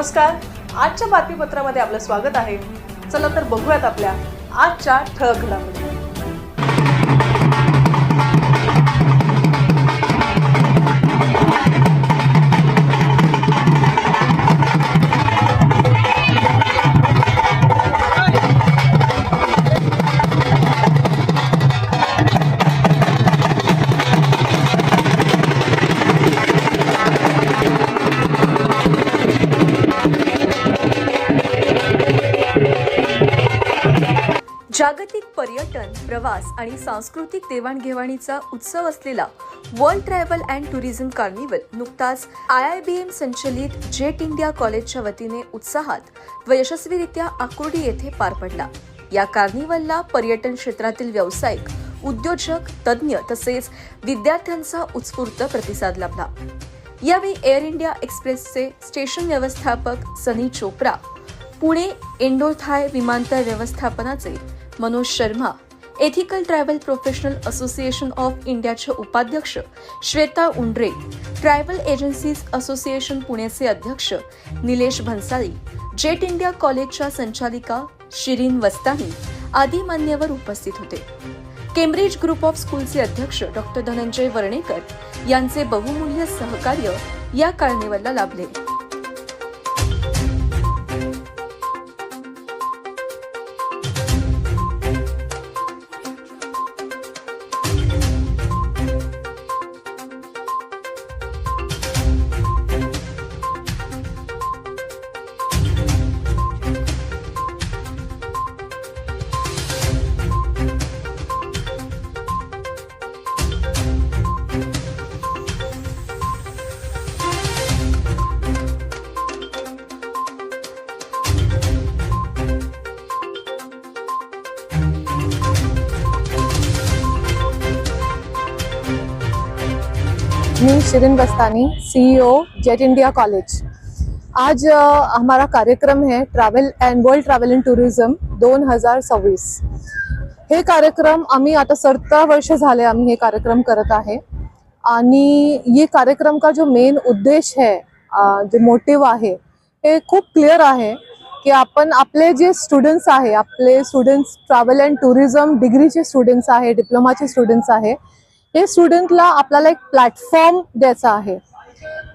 नमस्कार. आजच्या बातमीपत्रामध्ये आपलं स्वागत आहे. चला तर बघूयात आपल्या आजच्या ठळक घडामोडी. प्रवास आणि सांस्कृतिक देवाणघेवाणीचा उत्सव असलेला world travel and tourism carnival नुकताच आय आय बी एम संचलित जेट इंडिया कॉलेजच्या वतीने उत्साहात व यशस्वीरित्या आकुर्डी येथे पार पडला. या कार्निवलला पर्यटन क्षेत्रातील व्यावसायिक उद्योजक तज्ज्ञ तसेच विद्यार्थ्यांचा उत्स्फूर्त प्रतिसाद लाभला. यावेळी एअर इंडिया एक्सप्रेसचे स्टेशन व्यवस्थापक सनी चोप्रा पुणे इंडोथाय विमानतळ व्यवस्थापनाचे Manoj Sharma ethical travel professional association of इंडियाचे उपाध्यक्ष Shweta Undre travel agencies association पुणेचे अध्यक्ष निलेश भन्साळी जेट इंडिया कॉलेजच्या संचालिका शिरीन वस्तानी आदी मान्यवर उपस्थित होते केम्ब्रिज ग्रुप ऑफ स्कूलचे अध्यक्ष डॉक्टर धनंजय वर्णेकर यांचे बहुमूल्य सहकार्य या कार्निवलला लाभले मी Shirin Bastani CEO Jet India college आज हमारा कार्यक्रम है travel and world travel and tourism दोन हजार सव्वीस. हे कार्यक्रम आम्ही आता सत्तर वर्ष झाले आम्ही हे कार्यक्रम करत आहे. आणि ये कार्यक्रम का जो मेन उद्देश है जे मोटिव आहे हे खूप क्लिअर आहे की आपण आपले जे स्टुडंट्स आहे आपले स्टुडंट्स ट्रॅव्हल अँड टुरिझम डिग्रीचे स्टुडंट्स आहे डिप्लोमाचे स्टुडंट्स आहे हे स्टुडंटला आपल्याला एक प्लॅटफॉर्म द्यायचा आहे.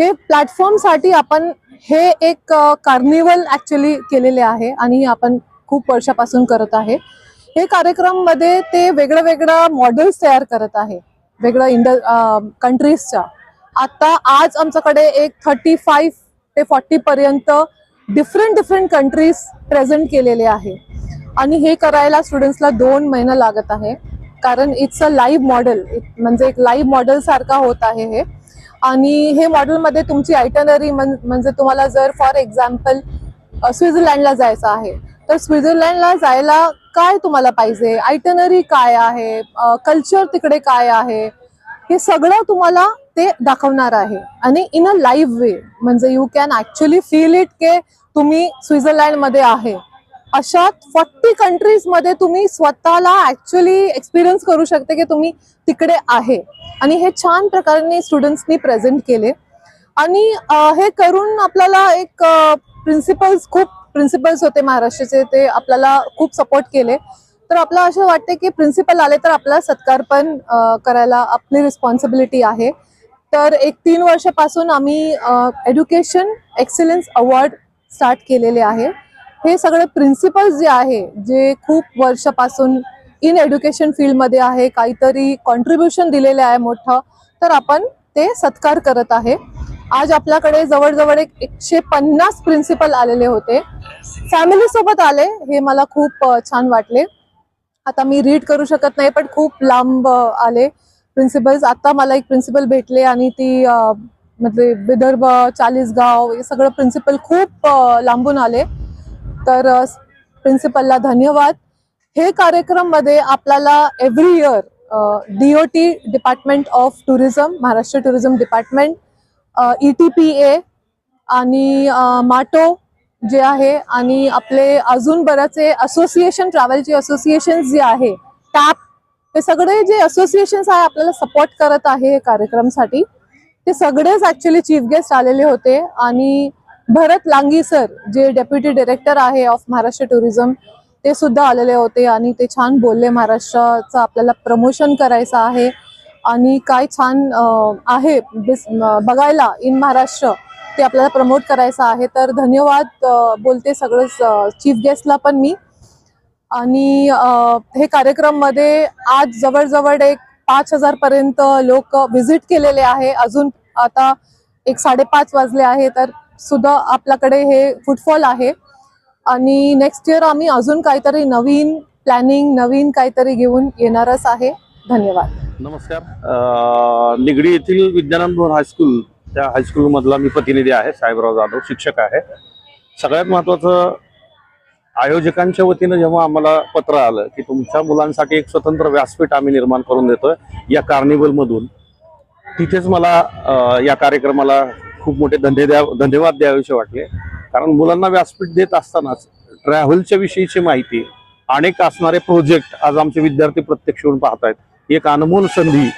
हे प्लॅटफॉर्मसाठी आपण हे एक कार्निवल ॲक्च्युली केलेले आहे आणि आपण खूप वर्षापासून करत आहे. हे कार्यक्रममध्ये ते वेगळं वेगळं मॉडेल्स तयार करत आहे. वेगळं इंड कंट्रीजच्या आता आज आमच्याकडे एक थर्टी फाईव्ह ते फॉर्टी पर्यंत डिफरंट डिफरंट कंट्रीज प्रेझेंट केलेले आहे. आणि हे करायला स्टुडंट्सला दोन महिना लागत आहे. कारण इट्स अ लाईव्ह मॉडेल म्हणजे एक लाईव्ह मॉडेल सारखा होत आहे हे. आणि हे मॉडेलमध्ये तुमची आयटनरी म्हणजे तुम्हाला जर फॉर एक्झाम्पल स्वित्झर्लंडला जायचं आहे तर स्वित्झर्लंडला जायला काय तुम्हाला पाहिजे? आयटनरी काय आहे? कल्चर तिकडे काय आहे? हे सगळं तुम्हाला ते दाखवणार आहे. आणि इन अ लाईव्ह वे म्हणजे you can actually feel it के तुम्ही स्वित्झर्लंडमध्ये आहे. अशा फॉर्टी कंट्रीजमध्ये तुम्ही स्वतःला ॲक्च्युली एक्सपिरियन्स करू शकते की तुम्ही तिकडे आहे. आणि हे छान प्रकारे स्टुडंट्सनी प्रेझेंट केले. आणि हे करून आपल्याला एक प्रिन्सिपल्स खूप प्रिन्सिपल्स होते महाराष्ट्राचे ते आपल्याला खूप सपोर्ट केले. तर आपलं असं वाटते की प्रिन्सिपल आले तर आपला सत्कार पण करायला आपली रिस्पॉन्सिबिलिटी आहे. तर एक तीन वर्षापासून आम्ही एज्युकेशन एक्सिलन्स अवॉर्ड स्टार्ट केलेले आहे. हे सगळे प्रिन्सिपल्स जे आहे जे खूप वर्षापासून इन एज्युकेशन फील्डमध्ये आहे काहीतरी कॉन्ट्रीब्युशन दिलेले आहे मोठं तर आपण ते सत्कार करत आहे. आज आपल्याकडे जवळजवळ एक एकशे पन्नास प्रिन्सिपल आलेले होते. फॅमिली सोबत आले हे मला खूप छान वाटले. आता मी रीड करू शकत नाही पण खूप लांब आले प्रिन्सिपल्स आता मला एक प्रिन्सिपल भेटले आणि ती म्हणजे विदर्भ चाळीसगाव हे सगळं प्रिन्सिपल खूप लांबून आले. तर प्रिन्सिपलला धन्यवाद. हे कार्यक्रममध्ये आपल्याला every year D O T department of tourism Maharashtra tourism department E T P A आणि माटो जे आहे आणि आपले अजून बरेचसे असोसिएशन ट्रॅव्हलचे असोसिएशन जे आहे टॅप हे सगळे जे असोसिएशन्स आहे आपल्याला सपोर्ट करत आहे हे कार्यक्रमसाठी. ते सगळेच ॲक्च्युली चीफ गेस्ट आलेले होते आणि भरत लांगी सर जे डेप्युटी डिरेक्टर आहे ऑफ महाराष्ट्र टुरिझम ते सुद्धा आलेले होते आणि ते छान बोलले महाराष्ट्राचं आपल्याला प्रमोशन करायचं आहे. आणि काय छान आहे बघायला इन महाराष्ट्र ते आपल्याला प्रमोट करायचं आहे. तर धन्यवाद बोलते सगळं चीफ गेस्टला पण मी. आणि हे कार्यक्रममध्ये आज जवळजवळ एक पाच हजार पर्यंत लोक व्हिजिट केलेले आहे. अजून आता एक साडेपाच वाजले आहे तर सुद्धा आपल्याकडे हे फुटफॉल आहे. आणि नेक्स्ट इयर आम्ही अजून काहीतरी नवीन प्लॅनिंग नवीन काहीतरी घेऊन येणारच आहे. धन्यवाद. नमस्कार. निगडी येथील विज्ञानंद भवन हायस्कूल त्या हायस्कूलमधला मी प्रतिनिधी आहे साहेबराव जाधव शिक्षक आहे. सगळ्यात महत्त्वाचं आयोजकांच्या वतीनं जेव्हा आम्हाला पत्र आलं की तुमच्या मुलांसाठी एक स्वतंत्र व्यासपीठ आम्ही निर्माण करून देतोय या कार्निवलमधून तिथेच मला या कार्यक्रमाला खूप मोठे धंदे द्या धन्यवाद द्यावेसे वाटले. कारण मुलांना व्यासपीठ देत असतानाच ट्रॅव्हलच्या विषयीची माहिती अनेक असणारे प्रोजेक्ट आज आमचे विद्यार्थी प्रत्यक्ष येऊन पाहत आहेत ही एक अनमोल संधी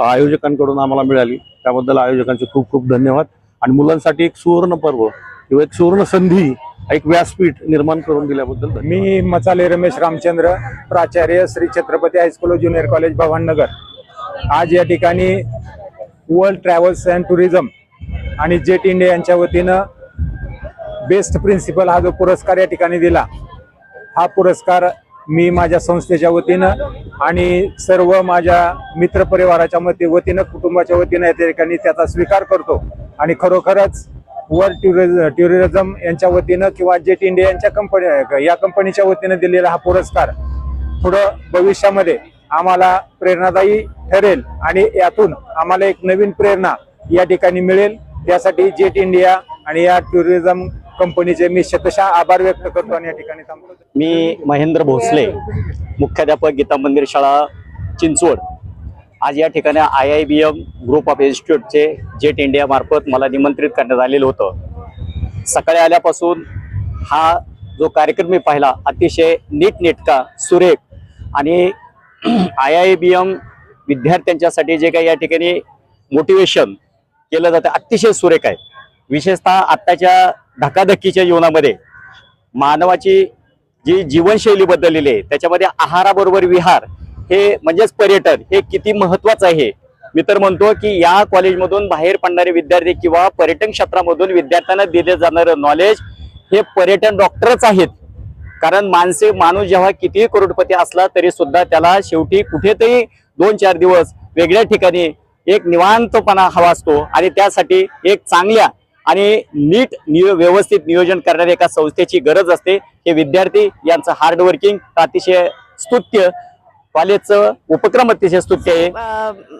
आयोजकांकडून आम्हाला मिळाली. त्याबद्दल आयोजकांचे खूप खूप धन्यवाद. आणि मुलांसाठी एक सुवर्ण पर्व किंवा एक सुवर्ण संधी एक व्यासपीठ निर्माण करून दिल्याबद्दल मी मचाले रमेश रामचंद्र प्राचार्य Shri Chhatrapati high school junior college Bhavannagar. आज या ठिकाणी वर्ल्ड ट्रॅव्हल्स अँड टुरिझम आणि जेट इंडिया यांच्या वतीनं बेस्ट प्रिन्सिपल हा जो पुरस्कार या ठिकाणी दिला हा पुरस्कार मी माझ्या संस्थेच्या वतीनं आणि सर्व माझ्या मित्रपरिवाराच्या मते वतीनं कुटुंबाच्या वतीनं या ठिकाणी त्याचा स्वीकार करतो. आणि खरोखरच वर्ल्ड टुरिझ टुरिझम यांच्या वतीनं किंवा जेट इंडिया यांच्या कंपनी या कंपनीच्या वतीनं दिलेला हा पुरस्कार पुढं भविष्यामध्ये आम्हाला प्रेरणादायी ठरेल आणि यातून आम्हाला एक नवीन प्रेरणा या ठिकाणी मिळेल. त्यासाठी जेट इंडिया आणि या टुरिझम कंपनीचे मी शतशः आभार व्यक्त करतो आणि या ठिकाणी थांबतो. मी महेंद्र भोसले मुख्याध्यापक गीता मंदिर शाळा चिंचवड. आज या ठिकाणी I I B M group of इन्स्टिट्यूटचे Jet India मार्फत मला निमंत्रित करण्यात आलेलं होतं. सकाळी आल्यापासून हा जो कार्यक्रम मी पाहिला अतिशय नीटनेटका सुरेख आणि आय आय बी एम विद्यार्थ्यांच्यासाठी जे काही या ठिकाणी मोटिवेशन केलं जातं. अतिशय सुरेख आहे. विशेषतः आत्ताच्या धकाधकीच्या जीवनामध्ये मानवाची जी जीवनशैली बदललेली आहे त्याच्यामध्ये आहाराबरोबर विहार हे म्हणजेच पर्यटन हे किती महत्वाचं आहे. मी तर म्हणतो की या कॉलेजमधून बाहेर पडणारे विद्यार्थी किंवा पर्यटन क्षेत्रामधून विद्यार्थ्यांना दिले जाणारं नॉलेज हे पर्यटन डॉक्टरच आहेत. कारण माणसे माणूस जेव्हा कितीही करोडपती असला तरी सुद्धा त्याला शेवटी कुठेतरी दोन चार दिवस वेगळ्या ठिकाणी एक निवांतपणा हवा असतो आणि त्यासाठी एक चांगल्या आणि नीट नियो व्यवस्थित नियोजन करणाऱ्या एका संस्थेची गरज असते. हे विद्यार्थी यांचं हार्डवर्किंग अतिशय स्तुत्य कॉलेजचं उपक्रम अतिशय स्तुत्य आहे.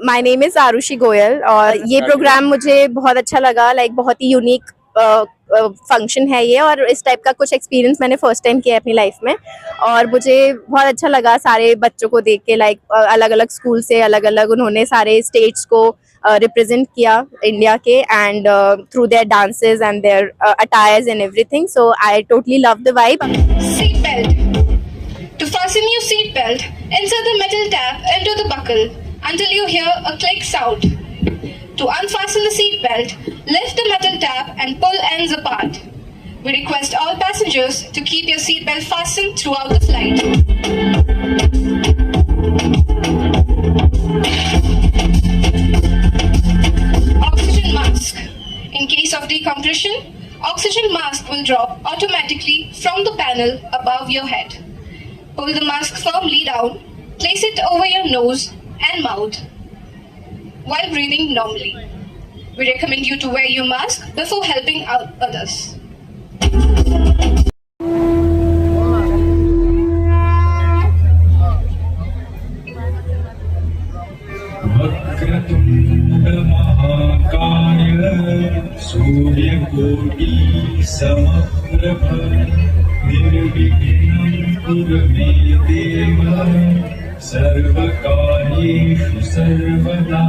My name is Arushi Goyal. और ये प्रोग्राम मुझे बहुत अच्छा लगा लाइक बहुत ही यूनिक फ़ंक्शन है ये और इस टाइप का कुछ एक्सपीरियंस मैंने फ़र्स्ट टाइम किया अपनी लाइफ में और मुझे बहुत अच्छा लगा सारे बच्चों को देख के लाइक अलग अलग स्कूल से अलग अलग उन्होंने सारे स्टेट्स को रिप्रेजेंट किया India K and through their dances and their attires and everything so I totally love the vibe Seat belt. To fasten your seat belt, insert the metal tab into the buckle until you hear a click sound. To unfasten the seat belt, lift the metal tab and pull ends apart. We request all passengers to keep your seat belt fastened throughout the flight. Oxygen mask. In case of decompression, oxygen mask will drop automatically from the panel above your head. Pull the mask firmly down, place it over your nose and mouth while breathing normally. We recommend you to wear your mask before helping out others. वक्रतुण्ड महाकाय सूर्यकोटि समप्रभ निर्विघ्नं कुरु मे देव सर्वकार्येषु सर्वदा।